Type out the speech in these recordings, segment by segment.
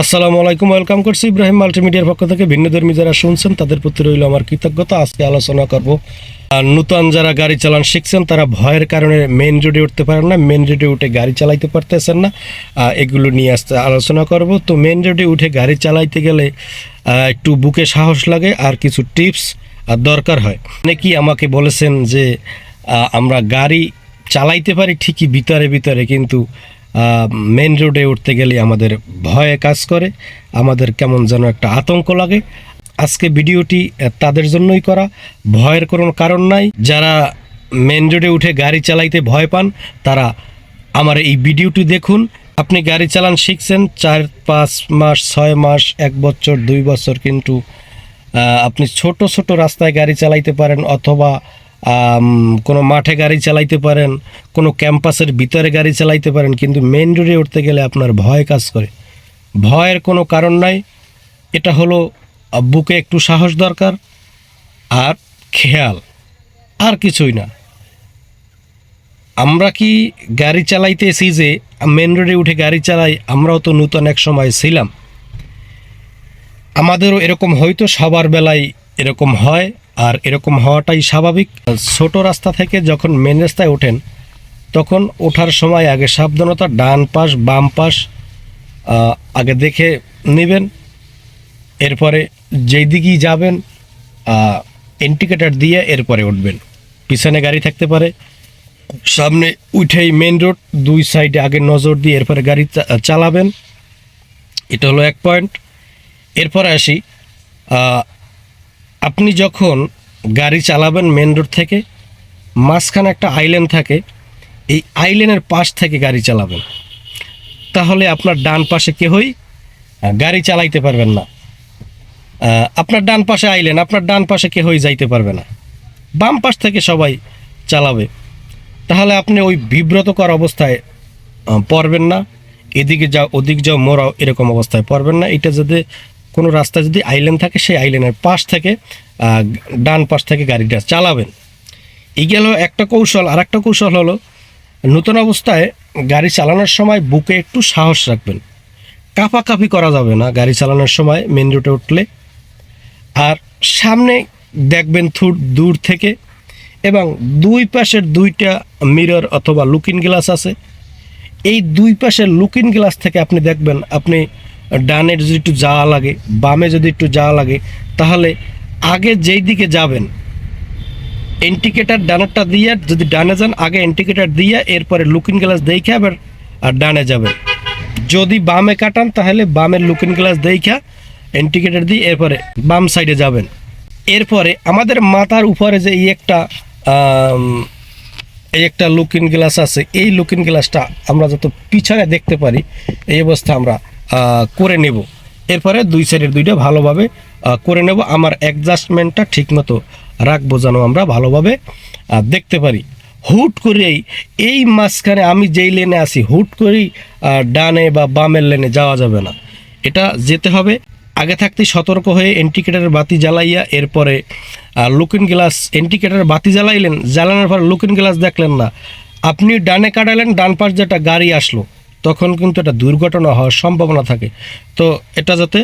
আসসালামু আলাইকুম, ওয়েলকাম করছি ইব্রাহিম মাল্টিমিডিয়ার পক্ষ থেকে। ভিন্ন ধর্মী যারা শুনছেন, তাদের প্রতি রইল আমার কৃতজ্ঞতা। আজকে আলোচনা করব নূতন যারা গাড়ি চালান শিখছেন, তারা ভয়ের কারণে মেন রোডে উঠতে পারেন না মেন রোডে উঠে গাড়ি চালাইতে পারতেছেন না। এগুলো নিয়ে আসতে আলোচনা করব। তো মেন রোডে উঠে গাড়ি চালাইতে গেলে একটু বুকে সাহস লাগে আর কিছু টিপস দরকার হয়। অনেকেই আমাকে বলেছেন যে আমরা গাড়ি চালাইতে পারি ঠিকই ভিতরে ভিতরে, কিন্তু মেন রোডে উঠতে গেলে আমাদের ভয়ে কাজ করে। আমাদের কেমন যেন একটা আতঙ্ক লাগে। আজকে ভিডিওটি তাদের জন্যই করা। ভয়ের কোনো কারণ নাই। যারা মেন রোডে উঠে গাড়ি চালাইতে ভয় পান, তারা আমার এই ভিডিওটি দেখুন। আপনি গাড়ি চালান, শিখছেন, চার, পাঁচ মাস, ছয় মাস, এক বছর, দুই বছর, কিন্তু আপনি ছোট ছোট রাস্তায় গাড়ি চালাইতে পারেন অথবা কোনো মাঠে গাড়ি চালাইতে পারেন, কোনো ক্যাম্পাসের ভিতরে গাড়ি চালাইতে পারেন, কিন্তু মেন রোডে উঠতে গেলে আপনার ভয় কাজ করে। ভয়ের কোনো কারণ নাই। এটা হলো বুকে একটু সাহস দরকার আর খেয়াল, আর কিছুই না। আমরা কি গাড়ি চালাইতেছি যে মেন রোডে উঠে গাড়ি চালাই, আমরাও তো নূতন এক সময় ছিলাম। আমাদেরও এরকম হয়তো সবার বেলায় এরকম হয়। আর এরকম হওয়াটাই স্বাভাবিক। ছোট রাস্তা থেকে যখন মেন রাস্তায় ওঠেন, তখন ওঠার সময় আগে সাবধানতা, ডান পাশ, বাম পাশ আগে দেখে নেবেন। এরপরে যেই দিকেই যাবেন ইন্ডিকেটার দিয়ে এরপরে উঠবেন। পিছনে গাড়ি থাকতে পারে। সামনে উঠেই মেন রোড দুই সাইডে আগে নজর দিয়ে এরপরে গাড়ি চালাবেন। এটা হলো এক পয়েন্ট এরপরে আসি আপনি যখন গাড়ি চালাবেন মেন রোড থেকে, মাঝখানে একটা আইল্যান্ড থাকে, এই আইল্যান্ডের পাশ থেকে গাড়ি চালাবেন। তাহলে আপনার ডান পাশে কেহই গাড়ি চালাইতে পারবেন না। আপনার ডান পাশে আইলেন আপনার ডান পাশে কেহই যাইতে পারবে না। বাম পাশ থেকে সবাই চালাবে। তাহলে আপনি ওই বিব্রতকর অবস্থায় পড়বেন না। এদিকে যাও, ওদিক যাও, মোরাও এরকম অবস্থায় পড়বেন না। এটা যদি কোনো রাস্তা যদি আইল্যান্ড থাকে, সেই আইল্যান্ডের পাশ থেকে ডান পাশ থেকে গাড়িটা চালাবেন। এই গেল একটা কৌশল। আর একটা কৌশল হলো, নতুন অবস্থায় গাড়ি চালানোর সময় বুকে একটু সাহস রাখবেন। কাঁপাকাঁপি করা যাবে না গাড়ি চালানোর সময় মেন রোডে উঠলে। আর সামনে দেখবেন থুর দূর থেকে এবং দুই পাশের দুইটা মিরর অথবা লুকিং গ্লাস আছে। এই দুই পাশের লুকিং গ্লাস থেকে আপনি দেখবেন, আপনি ডানে যদি একটু যাওয়া লাগে, বামে যদি একটু যাওয়া লাগে, তাহলে আগে যেই দিকে যাবেন ইন্ডিকেটার ডানারটা দিয়ে যদি ডানে যান, আগে ইন্ডিকেটার দিয়ে এরপরে লুকিং গ্লাস দেখে আবার, আর ডানে যাবেন। যদি বামে কাটান, তাহলে বামের লুকিং গ্লাস দেখা ইন্ডিকেটার দিয়ে এরপরে বাম সাইডে যাবেন। এরপরে আমাদের মাথার উপরে যে এই একটা এই একটা লুকিং গ্লাস আছে, এই লুকিং গ্লাসটা আমরা যত পিছনে দেখতে পারি, এই অবস্থা আমরা করে নেব। এরপরে দুই সাইডের দুইটা ভালোভাবে করে নেব। আমার অ্যাডজাস্টমেন্টটা ঠিকমতো রাখব যেন আমরা ভালোভাবে দেখতে পারি। হুট করেই এই মাঝখানে আমি যেই লেনে আছি, হুট করেই ডানে বা বামের লেনে যাওয়া যাবে না। এটা যেতে হবে। আগে থাকতেই সতর্ক হয়ে ইন্ডিকেটারের বাতি জ্বালাইয়া এরপরে লুকিং গ্লাস ইন্ডিকেটারের বাতি জ্বালাইলেন। জ্বালানোর পর লুকিং গ্লাস দেখলেন না। আপনি ডানে কাটালেন, ডান পাশ যেটা গাড়ি আসলো। তখন কিন্তু এটা দুর্ঘটনা হওয়ার সম্ভাবনা থাকে। তো এটা যাতে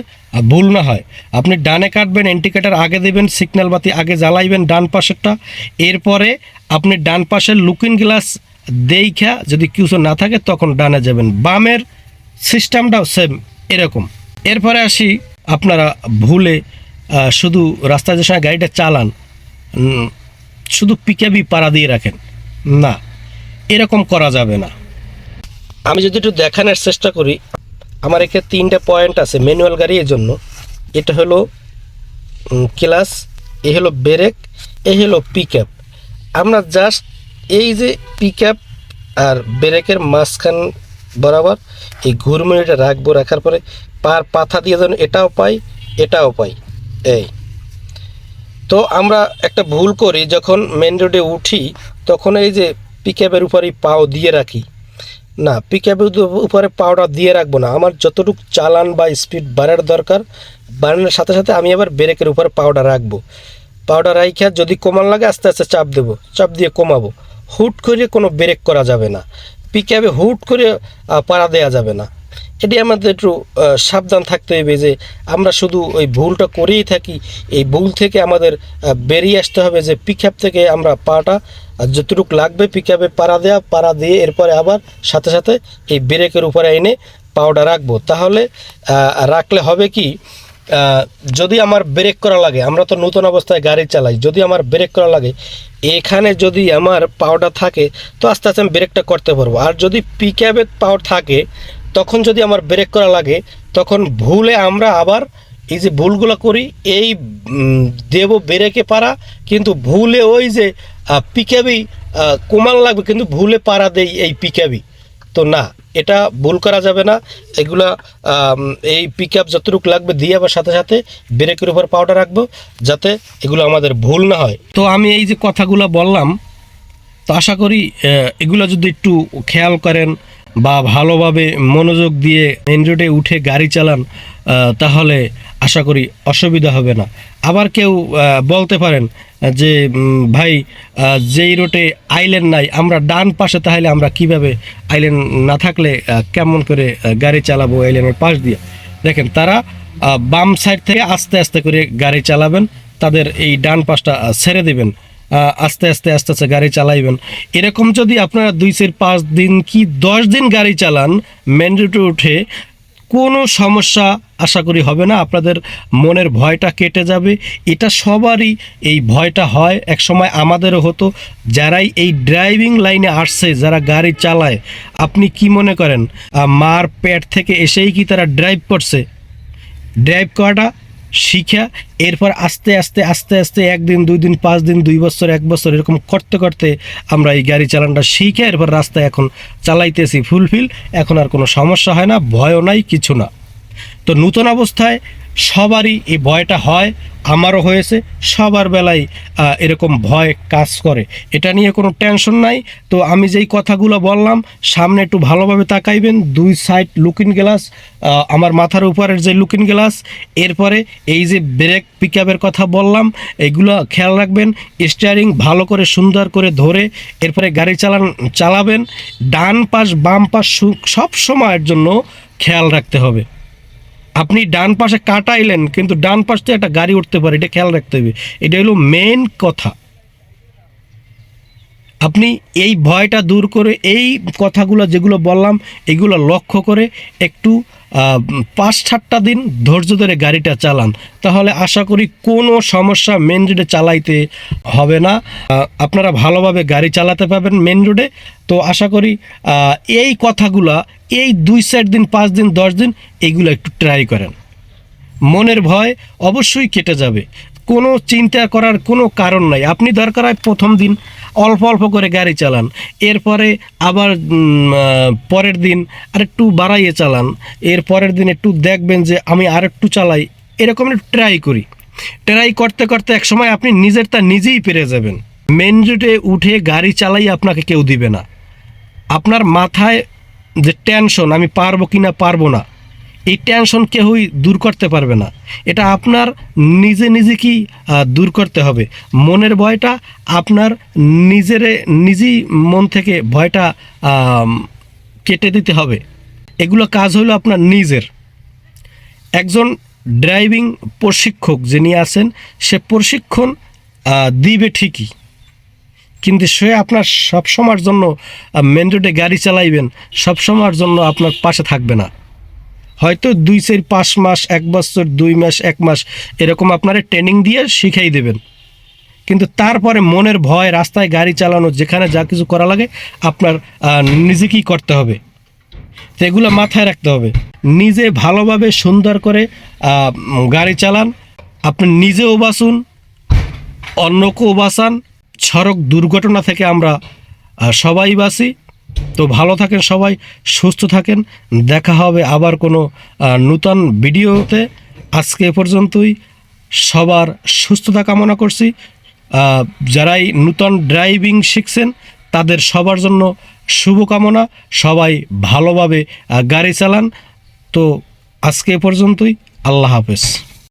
ভুল না হয়। আপনি ডানে কাটবেন ইন্ডিকেটার আগে দেবেন, সিগন্যাল বাতি আগে জ্বালাইবেন ডান পাশেরটা। এরপরে আপনি ডান পাশের লুকিং গ্লাস দেইখা যদি কিছু না থাকে, তখন ডানে যাবেন। বামের সিস্টেমটাও সেম এরকম। এরপরে আসি, আপনারা ভুলে শুধু রাস্তায় যে সময় গাড়িটা চালান শুধু পিকাবি পাড়া দিয়ে রাখেন। না, এরকম করা যাবে না। আমি যদি একটু দেখানোর চেষ্টা করি, আমার এখানে তিনটা পয়েন্ট আছে ম্যানুয়াল গাড়ি এর জন্য এটা হলো ক্লাস এ হলো ব্রেক এ হলো পিক আপ আমরা জাস্ট এই যে পিক আর ব্রেকের মাঝখান বরাবর এই ঘুরমুড়িটা রাখব, রাখার পরে পার পাথা দিয়ে যেন এটাও পাই এটাও পাই। এই। তো আমরা একটা ভুল করি, যখন মেন রোডে উঠি, তখন এই যে পিক আপের উপরেই পাও দিয়ে রাখি। না পিক উপরে পাউডার দিয়ে রাখব না। আমার যতটুকু চালান বা স্পিড বাড়ার দরকার, বাড়ানোর সাথে সাথে আমি আবার ব্রেকের উপরে পাউডার রাখব। পাউডার রাইখা যদি কমান লাগে, আস্তে আস্তে চাপ দেবো। চাপ দিয়ে কমাবো। হুট করে কোনো ব্রেক করা যাবে না। পিক হুট করে পাড়া দেওয়া যাবে না। এটি আমাদের একটু সাবধান থাকতে হবে যে আমরা শুধু ওই ভুলটা করেই থাকি, এই ভুল থেকে আমাদের বেরিয়ে আসতে হবে যে পিক থেকে আমরা পাটা যতটুকু লাগবে পিক আপে পাড়া দেওয়া পাড়া দিয়ে এরপরে আবার সাথে সাথে এই ব্রেকের উপরে এনে পাওটা রাখব। তাহলে রাখলে হবে কি যদি আমার ব্রেক করা লাগে, আমরা তো নতুন অবস্থায় গাড়ি চালাই, যদি আমার ব্রেক করা লাগে, এখানে যদি আমার পাওয়ারটা থাকে, তো আস্তে আস্তে আমি ব্রেকটা করতে পারব। আর যদি পিক্যাপের পাওয়ার থাকে তখন যদি আমার ব্রেক করা লাগে, তখন ভুলে আমরা আবার এই যে ভুলগুলো করি, এই দেব ব্রেকে পারা কিন্তু ভুলে ওই যে পিক্যাবই কোমাল লাগবে, কিন্তু ভুলে পারা দেই এই পিক্যাবই তো না, এটা ভুল করা যাবে না। এগুলা এই পিক আপ যতটুকু লাগবে দিয়ে আবার সাথে সাথে ব্রেকের উপর পাউডার রাখব, যাতে এগুলো আমাদের ভুল না হয়। তো আমি এই যে কথাগুলো বললাম, তো আশা করি এগুলো যদি একটু খেয়াল করেন বা ভালোভাবে মনোযোগ দিয়ে মেন রোডে উঠে গাড়ি চালান তাহলে আশা করি অসুবিধা হবে না। আবার কেউ বলতে পারেন যে ভাই যেই রোডে আইল্যান্ড নাই, আমরা ডান পাশে, তাহলে আমরা কীভাবে আইল্যান্ড না থাকলে কেমন করে গাড়ি চালাবো আইল্যান্ডের পাশ দিয়ে? দেখেন, তারা বাম সাইড থেকে আস্তে আস্তে করে গাড়ি চালাবেন, তাদের এই ডান পাশটা ছেড়ে দেবেন। আস্তে আস্তে আস্তে আস্তে গাড়ি চালাইবেন। এরকম যদি আপনারা দুই চার পাঁচ দিন কি দশ দিন গাড়ি চালান মেন রুটে উঠে, কোনো সমস্যা আশা করি হবে না। আপনাদের মনের ভয়টা কেটে যাবে। এটা সবারই এই ভয়টা হয়। এক সময় আমাদেরও হতো। যারাই এই ড্রাইভিং লাইনে আসছে, যারা গাড়ি চালায়, আপনি কি মনে করেন? মার পেট থেকে এসেই কি তারা ড্রাইভ করছে? ড্রাইভ করাটা শিখা, এরপর আস্তে আস্তে আস্তে আস্তে একদিন দুই দিন পাঁচ দিন দুই বছর, এক বছর এরকম করতে করতে আমরা এই গাড়ি চালানটা শিখে এরপর রাস্তায় এখন চালাইতেছি ফুলফিল এখন আর কোনো সমস্যা হয় না, ভয়ও নাই, কিছু না। তো নূতন অবস্থায় সবারই এই ভয়টা হয়, আমারও হয়েছে, সবার বেলায় এরকম ভয় কাজ করে। এটা নিয়ে কোনো টেনশন নাই। তো আমি যেই কথাগুলো বললাম, সামনে একটু ভালোভাবে তাকাইবেন, দুই সাইড লুকিং গ্লাস আমার মাথার উপরের যে লুকিং গ্লাস এরপরে এই যে ব্রেক পিকআপের কথা বললাম, এগুলো খেয়াল রাখবেন স্টিয়ারিং ভালো করে সুন্দর করে ধরে, এরপরে গাড়ি চালান, চালাবেন, ডান পাশ, বাম পাশ সব সময়ের জন্য খেয়াল রাখতে হবে। আপনি ডান পাশে কাটাইলেন, কিন্তু ডান পাশ থেকে একটা গাড়ি উঠতে পারে, এটা খেয়াল রাখতে হবে। এটা হলো মেন কথা। আপনি এই ভয়টা দূর করে এই কথাগুলো যেগুলো বললাম, এগুলো লক্ষ্য করে একটু পাঁচ সাতটা দিন ধৈর্য ধরে গাড়িটা চালান। তাহলে আশা করি কোনো সমস্যা মেন রোডে চালাইতে হবে না। আপনারা ভালোভাবে গাড়ি চালাতে পারবেন মেন রোডে তো আশা করি এই কথাগুলা এই দুই চার দিন, পাঁচ দিন, দশ দিন এইগুলো একটু ট্রাই করেন। মনের ভয় অবশ্যই কেটে যাবে। কোনো চিন্তা করার কোনো কারণ নাই। আপনি দরকার হয় প্রথম দিন অল্প অল্প করে গাড়ি চালান। এরপরে আবার পরের দিন আরেকটু বাড়াইয়ে চালান। এর পরের দিন একটু দেখবেন যে আমি আরেকটু চালাই। এরকম একটু ট্রাই করি। ট্রাই করতে করতে এক সময় আপনি নিজের তা নিজেই পেরে যাবেন। মেন রোডে উঠে গাড়ি চালাই আপনাকে কেউ দিবে না। আপনার মাথায় যে টেনশন আমি পারব কি না পারব না এই টেনশন কেউই দূর করতে পারবে না। এটা আপনার নিজে নিজেকেই দূর করতে হবে। মনের ভয়টা আপনার নিজের, নিজেই মন থেকে ভয়টা কেটে দিতে হবে। এগুলো কাজ হলো আপনার নিজের। একজন ড্রাইভিং প্রশিক্ষক যিনি আছেন, সে প্রশিক্ষণ দিবে ঠিকই। কিন্তু সে আপনার সব সময়ের জন্য মেন রোডে গাড়ি চালাইবেন সব সময়ের জন্য আপনার পাশে থাকবে না। হয়তো দুই চার, পাঁচ মাস, এক বছর, দুই মাস, এক মাস এরকম আপনারা ট্রেনিং দিয়ে শিখাই দেবেন। কিন্তু তারপরে মনের ভয়, রাস্তায় গাড়ি চালানো, যেখানে যা কিছু করা লাগে, আপনার নিজেকেই করতে হবে। তো এগুলো মাথায় রাখতে হবে। নিজে ভালোভাবে সুন্দর করে গাড়ি চালান, আপনি নিজেও বাঁচুন, অন্যকেও বাঁচান। সড়ক দুর্ঘটনা থেকে আমরা সবাই বাঁচি। তো ভালো থাকেন সবাই, সুস্থ থাকেন। দেখা হবে আবার কোনো নূতন ভিডিওতে। আজকে এ পর্যন্তই। সবার সুস্থতা কামনা করছি। যারাই নূতন ড্রাইভিং শিখছেন, তাদের সবার জন্য শুভকামনা। সবাই ভালোভাবে গাড়ি চালান। তো আজকে এ পর্যন্তই। আল্লাহ হাফেজ।